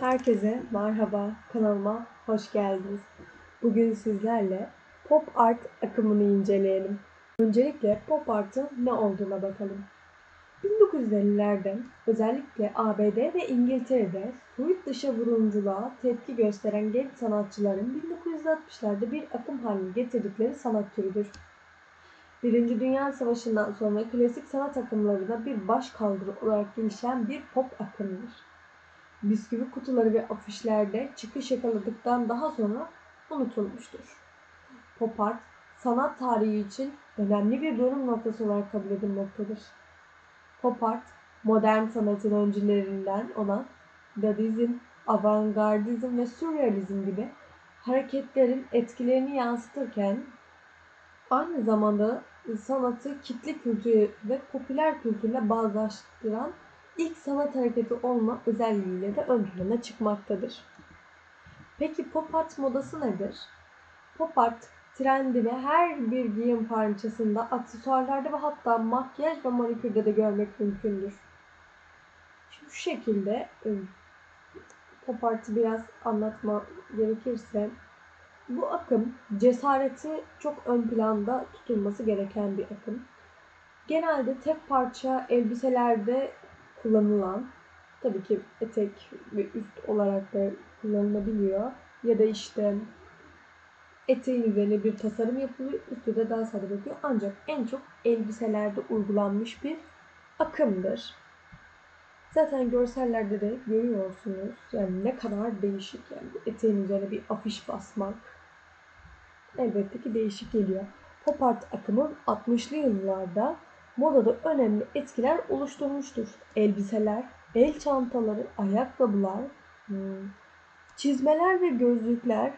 Herkese merhaba, kanalıma hoş geldiniz. Bugün sizlerle pop art akımını inceleyelim. Öncelikle pop art'ın ne olduğuna bakalım. 1950'lerde özellikle ABD ve İngiltere'de Sovyet dışı vurumculuğa tepki gösteren genç sanatçıların 1960'larda bir akım haline getirdikleri sanat türüdür. Birinci Dünya Savaşı'ndan sonra klasik sanat akımlarına bir baş kaldırı olarak gelişen bir pop akımıdır bisküvi kutuları ve afişlerde çıkış yakaladıktan daha sonra unutulmuştur. Pop art, sanat tarihi için önemli bir dönüm noktası olarak kabul edilmektedir. Pop art, modern sanatın öncülerinden olan Dadizm, avantgardizm ve sürrealizm gibi hareketlerin etkilerini yansıtırken aynı zamanda sanatı kitle kültürü ve popüler kültürle bağdaştıran ilk sanat hareketi olma özelliğiyle de ön plana çıkmaktadır. Peki pop art modası nedir? Pop art trendini her bir giyim parçasında, aksesuarlarda ve hatta makyaj ve manikürde de görmek mümkündür. Şimdi şu şekilde e, pop art'ı biraz anlatma gerekirse bu akım cesareti çok ön planda tutulması gereken bir akım. Genelde tek parça elbiselerde kullanılan tabii ki etek ve üst olarak da kullanılabiliyor. Ya da işte eteğin üzerine bir tasarım yapılıyor. Üstü de daha sade bakıyor. Ancak en çok elbiselerde uygulanmış bir akımdır. Zaten görsellerde de görüyorsunuz. Yani ne kadar değişik yani eteğin üzerine bir afiş basmak. Elbette ki değişik geliyor. Pop art akımı 60'lı yıllarda modada önemli etkiler oluşturmuştur. Elbiseler, el çantaları, ayakkabılar, hmm, çizmeler ve gözlükler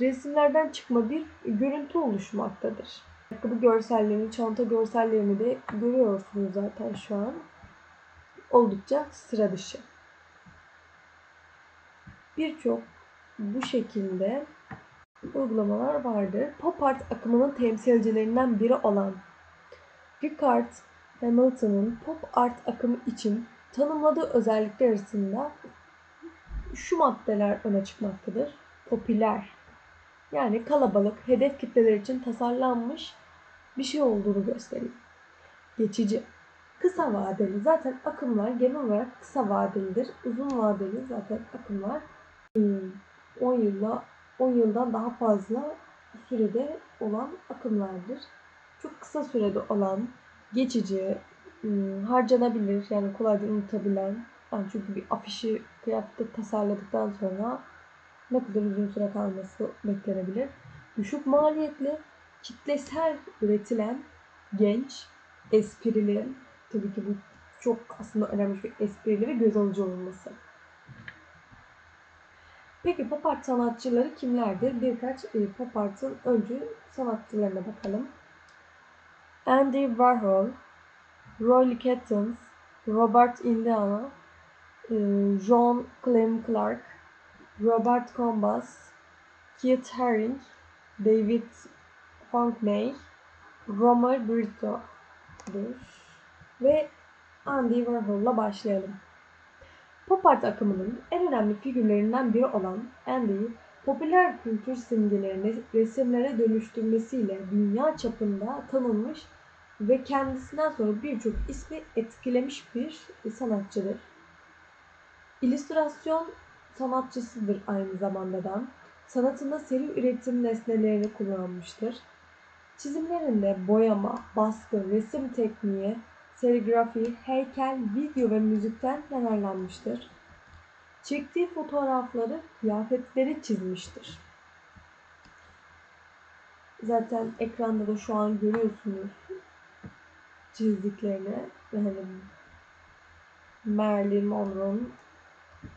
resimlerden çıkma bir görüntü oluşmaktadır. Ayakkabı görsellerini, çanta görsellerini de görüyorsunuz zaten şu an. Oldukça sıra dışı. Birçok bu şekilde uygulamalar vardır. Pop art akımının temsilcilerinden biri olan Richard Hamilton'ın pop art akımı için tanımladığı özellikler arasında şu maddeler öne çıkmaktadır. Popüler, yani kalabalık, hedef kitleler için tasarlanmış bir şey olduğunu gösteriyor. Geçici, kısa vadeli. Zaten akımlar genel olarak kısa vadelidir. Uzun vadeli zaten akımlar 10 yılla 10 yıldan daha fazla sürede olan akımlardır çok kısa sürede olan, geçici, ıı, harcanabilir yani kolayca unutabilen. Yani çünkü bir afişi kıyafette tasarladıktan sonra ne kadar uzun süre kalması beklenebilir. Düşük maliyetli, kitlesel üretilen, genç, esprili, tabii ki bu çok aslında önemli bir esprili ve göz alıcı olması. Peki pop art sanatçıları kimlerdir? Birkaç e, pop art'ın öncü sanatçılarına bakalım. Andy Warhol, Roy Cattons, Robert Indiana, e, John Clem Clark, Robert Combas, Keith Haring, David Hockney, Romer Brito'dur. Ve Andy Warhol'la başlayalım. Pop art akımının en önemli figürlerinden biri olan Andy, popüler kültür simgelerini resimlere dönüştürmesiyle dünya çapında tanınmış ve kendisinden sonra birçok ismi etkilemiş bir sanatçıdır. İllüstrasyon sanatçısıdır aynı zamanda da. Sanatında seri üretim nesnelerini kullanmıştır. Çizimlerinde boyama, baskı, resim tekniği, serigrafi, heykel, video ve müzikten yararlanmıştır. Çektiği fotoğrafları, kıyafetleri çizmiştir. Zaten ekranda da şu an görüyorsunuz çizdiklerini. Yani Marilyn Monroe'nun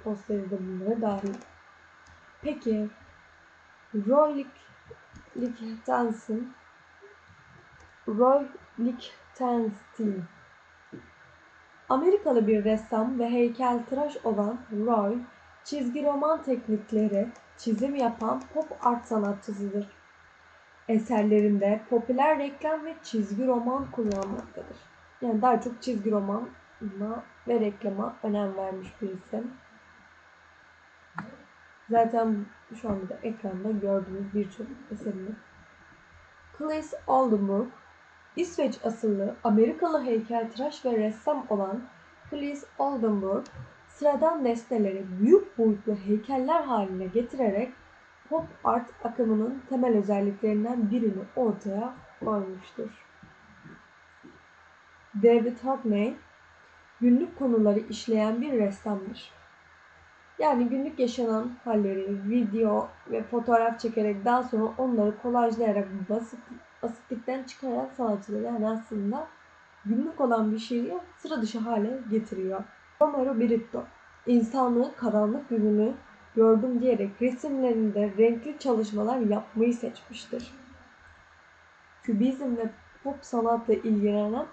posteri de bunlara dahil. Peki Roy Lichtenstein Roy Lichtenstein Amerikalı bir ressam ve heykeltıraş olan Roy, çizgi roman teknikleri çizim yapan pop art sanatçısıdır. Eserlerinde popüler reklam ve çizgi roman kullanmaktadır. Yani daha çok çizgi romanla ve reklama önem vermiş bir isim. Zaten şu anda da ekranda gördüğünüz birçok eserini. Claes Oldenburg, İsveç asıllı Amerikalı heykeltıraş ve ressam olan Claes Oldenburg, sıradan nesneleri büyük boyutlu heykeller haline getirerek pop art akımının temel özelliklerinden birini ortaya koymuştur. David Hockney, günlük konuları işleyen bir ressamdır. Yani günlük yaşanan halleri video ve fotoğraf çekerek daha sonra onları kolajlayarak basit, basitlikten çıkaran sanatçıdır. Yani aslında günlük olan bir şeyi sıra dışı hale getiriyor. Romero Britto, insanlığı karanlık yüzünü gördüm diyerek resimlerinde renkli çalışmalar yapmayı seçmiştir. Kübizm ve pop sanatla ilgilenen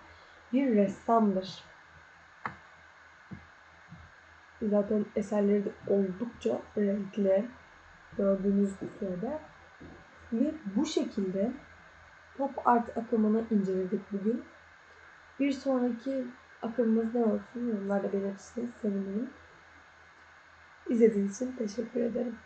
bir ressamdır. Zaten eserleri de oldukça renkli gördüğünüz üzere. Ve bu şekilde pop art akımını inceledik bugün. Bir sonraki akımımız ne olsun yorumlarda belirtirseniz sevinirim. İzlediğiniz için teşekkür ederim.